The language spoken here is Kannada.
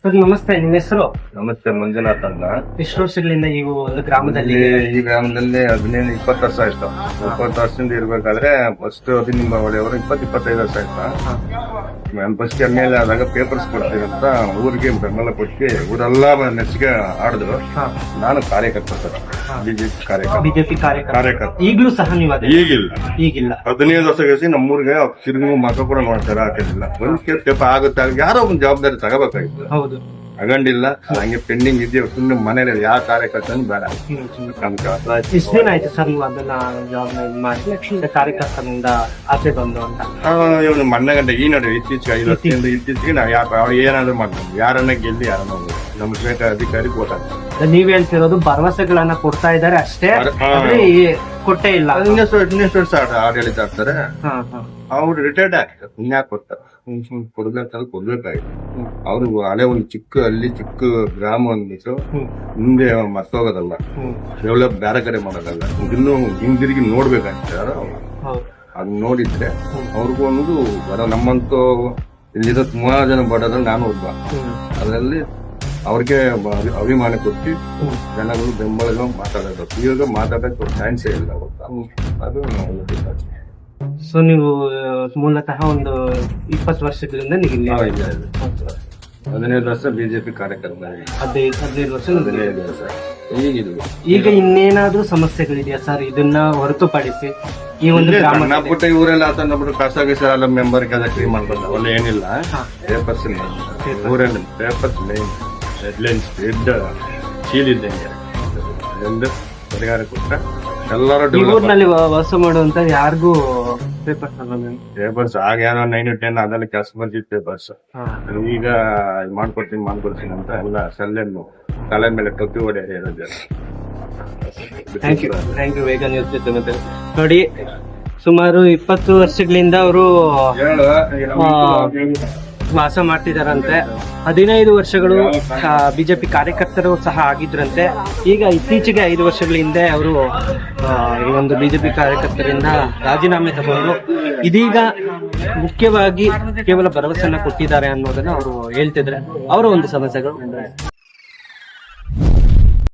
ಸರ್ ನಮಸ್ತೆ ನಿಮ್ಮ ಹೆಸರು? ನಮಸ್ತೆ ಮಂಜುನಾಥ್ ಅಂತ. ಎಷ್ಟು ವರ್ಷಗಳಿಂದ ನೀವು ಒಂದು ಗ್ರಾಮದಲ್ಲಿ ಈ ಗ್ರಾಮದಲ್ಲಿ ಹದಿನೈದು ಇಪ್ಪತ್ತು ವರ್ಷ ಆಯ್ತು. ಇಪ್ಪತ್ತು ವರ್ಷದಿಂದ ಇರ್ಬೇಕಾದ್ರೆ ಫಸ್ಟ್ ನಿಮ್ಮ ಒಳ್ಳೆಯವರು ಇಪ್ಪತ್ತು ಇಪ್ಪತ್ತೈದು ವರ್ಷ ಆಯ್ತು. ನಾನು ಬಸ್ ಸ್ಟ್ಯಾಂಡ್ ಮೇಲೆ ಆದಾಗ ಪೇಪರ್ಸ್ ಕೊಡ್ತೀನಿ ಅಂತ ಊರಿಗೆ ಬೆಂಬಲ ಕೊಟ್ಟು ಊರೆಲ್ಲ ನೆಚ್ಚಿಗೆ ಆಡಿದ್ರು. ನಾನು ಕಾರ್ಯಕರ್ತ ಸರ್. ಬಿಜೆಪಿ ಕಾರ್ಯಕರ್ತ. ಬಿಜೆಪಿ ಕಾರ್ಯಕರ್ತ. ಈಗಲೂ ಸಹ ನೀವು ಅದೇ? ಈಗಿಲ್ಲ. ಈಗಿಲ್ಲ. ಹದಿನೈದು ವರ್ಷ ಕಳಿಸಿ ನಮ್ಮೂರಿಗೆ ತಿರುಗು ಮಕ್ಕ ಕೂಡ ಮಾಡ್ತಾರೆ ಹಾಕಿಲ್ಲ ಒಂದ್ ಪೇಪರ್ ಆಗುತ್ತೆ ಯಾರೋ ಒಂದು ಜವಾಬ್ದಾರಿ ತಗೋಬೇಕಾಗಿತ್ತು. ಹೌದು. ತಗೊಂಡಿಲ್ಲ. ಹಂಗೆ ಪೆಂಡಿಂಗ್ ಇದೆಯೋ ಸುಮ್ಮನೆ ಮನೇಲಿ ಯಾವ ಕಾರ್ಯಕರ್ತನೂ ಬೇಡ. ನಮ್ ಕೆಲಸ ಎಷ್ಟು ದಿನ ಆಯ್ತು ಸರ್ ನೀವು ಅದನ್ನ ಜಾಬ್ ಮಾಡಿ? ಕಾರ್ಯಕರ್ತನಿಂದ ಆಸೆ ಬಂದು ಅಂತ. ಇವನು ಮಣ್ಣ ಗಂಟೆ ಈ ನೋಡಿ ಇತ್ತೀಚೆಗೆ ಐದು ವರ್ಷದಿಂದ ಇತ್ತೀಚೆಗೆ ನಾವು ಯಾವ ಏನಾದ್ರು ಮಾಡ್ತೀವಿ ಯಾರನ್ನ ಗೆಲ್ಲಿ ಯಾರನ್ನ. ನಮ್ಮ ಶ್ವೇತ ಅಧಿಕಾರಿ ಗೊತ್ತಾಗ್ತದೆ ನೀವ್ ಹೇಳ್ತಿರೋದು ಭರವಸೆಗಳನ್ನ ಕೊಡ್ತಾ ಇದ್ದಾರೆ ಅಷ್ಟೇ. ಭರ- ಆದ್ರೆ ಈ ಕೊಟ್ಟೇ ಇಲ್ಲ. ಇನ್ನೆಷ್ಟು ವರ್ಷ ಆಡ- ಆಡಳಿತ ಆಡ್ತಾರೆ. ಅವ್ರು ರಿಟೈರ್ಡ್ ಆಗ್ತಾರೆ. ಪುಣ್ಯ ಕೊಡ್ತಾರೆ ಕೊಡ್ಬೇಕಾದ್ರೆ ಕೊಡ್ಬೇಕಾಗಿತ್ತು ಅವ್ರು ಹಳೆ ಒಂದು ಚಿಕ್ಕ ಅಲ್ಲಿ ಚಿಕ್ಕ ಗ್ರಾಮ ಅಂದ್ಬಿಟ್ಟು ಹಿಂದೆ ಮುಂದೆ ಮರ್ತೋಗೋದಲ್ಲ. ಡೆವಲಪ್ ಬೇರೆ ಕಡೆ ಮಾಡೋದಲ್ಲ. ಇನ್ನೂ ಹಿಂದಿರುಗಿ ನೋಡ್ಬೇಕಂತಾರೆ. ಅದ್ ನೋಡಿದ್ರೆ ಅವ್ರಿಗೂ ಒಂದು ಬರ ನಮ್ಮಂತೂ ಇಲ್ಲಿರೋ ಸುಮಾರು ಜನ ಬಡೋದ್ರಲ್ಲಿ ನಾನು ಒಬ್ಬ. ಅದರಲ್ಲಿ ಅವ್ರಿಗೆ ಅಭಿಮಾನ ಕೊಟ್ಟು. ಜನಗಳು ಬೆಂಬಲ ಮಾತಾಡೋದು. ಇವಾಗ ಮಾತಾಡೋಕೆ ಚಾನ್ಸೇ ಇಲ್ಲ ಗೊತ್ತಾ ಅದು. ಸೊ ನೀವು ಮೂಲತಃ ಒಂದು ಇಪ್ಪತ್ತು ವರ್ಷಗಳಿಂದ ನೀವು ಇಲ್ಲಿ ಇಲ್ಲೇ. ಹದಿನೈದು ವರ್ಷ ಬಿಜೆಪಿ ಕಾರ್ಯಕರ್ತ ಹದಿನೈದು ಹದಿನೈದು ವರ್ಷ ಹದಿನೈದು ವರ್ಷ. ಈಗ ಇನ್ನೇನಾದ್ರೂ ಸಮಸ್ಯೆಗಳಿದೆಯಾ ಸರ್? ಇದನ್ನ ಹೊರತುಪಡಿಸಿ ಈ ಒಂದು ಗ್ರಾಮ ಪುಟ್ಟ ಇವರೆಲ್ಲ ಆತ ನಮ್ದು ಖಾಸಗಿ ಎಲ್ಲ ಮೆಂಬರ್ ಕೆಲಸ ಕ್ಲೀನ್ ಮಾಡ್ಬೋದು ಅವೆಲ್ಲ ಏನಿಲ್ಲ ಪೇಪರ್ಸ್ ಊರಲ್ಲಿ ಪೇಪರ್ಸ್ ಮೇನ್ ಹೆಡ್ಲೈನ್ಸ್ ದೊಡ್ಡ ಶೀಲ್ ಇದ್ದಂಗೆ ಅದೊಂದು ಪರಿಹಾರ ಎಲ್ಲರೂ ವ- ವಾಸ ಮಾಡುವಂತ ಯಾರಿಗೂ ಪೇಪರ್ ಪೇಪರ್ಸ್ ಆಗ ಏನೋ ನೈನ್ ಟೆನ್ ಅದೆಲ್ಲ ಕೆಲಸ ಬರ್ತಿತ್ತು ಪೇಪರ್ಸ್ ಈಗ ಮಾಡ್ಕೊಡ್ತೀನಿ ಮಾಡ್ಕೊಡ್ತೀನಿ ಅಂತ ಎಲ್ಲ ಸಲ್ಲೆನ್ನು ತಲೆ ಮೇಲೆ ಟೊಪ್ಪಿ ಹೊಡೆ ಹೇಳೋದು thank you thank you Vega news ಜೊತೆ ಮತ್ತೆ. ನೋಡಿ ಸುಮಾರು ಇಪ್ಪತ್ತು ವರ್ಷಗಳಿಂದ ಅವರು ವಾಸ ಮಾಡ್ತಿದಾರಂತೆ. ಹದಿನೈದು ವರ್ಷಗಳು ಬಿಜೆಪಿ ಕಾರ್ಯಕರ್ತರು ಸಹ ಆಗಿದ್ರಂತೆ. ಈಗ ಇತ್ತೀಚೆಗೆ ಐದು ವರ್ಷಗಳ ಹಿಂದೆ ಅವರು ಈ ಒಂದು ಬಿಜೆಪಿ ಕಾರ್ಯಕರ್ತರಿಂದ ರಾಜೀನಾಮೆ ತಗೊಂಡು ಇದೀಗ ಮುಖ್ಯವಾಗಿ ಕೇವಲ ಭರವಸೆಯನ್ನ ಕೊಟ್ಟಿದ್ದಾರೆ ಅನ್ನೋದನ್ನ ಅವರು ಹೇಳ್ತಿದ್ರೆ ಅವರ ಒಂದು ಸಮಸ್ಯೆಗಳು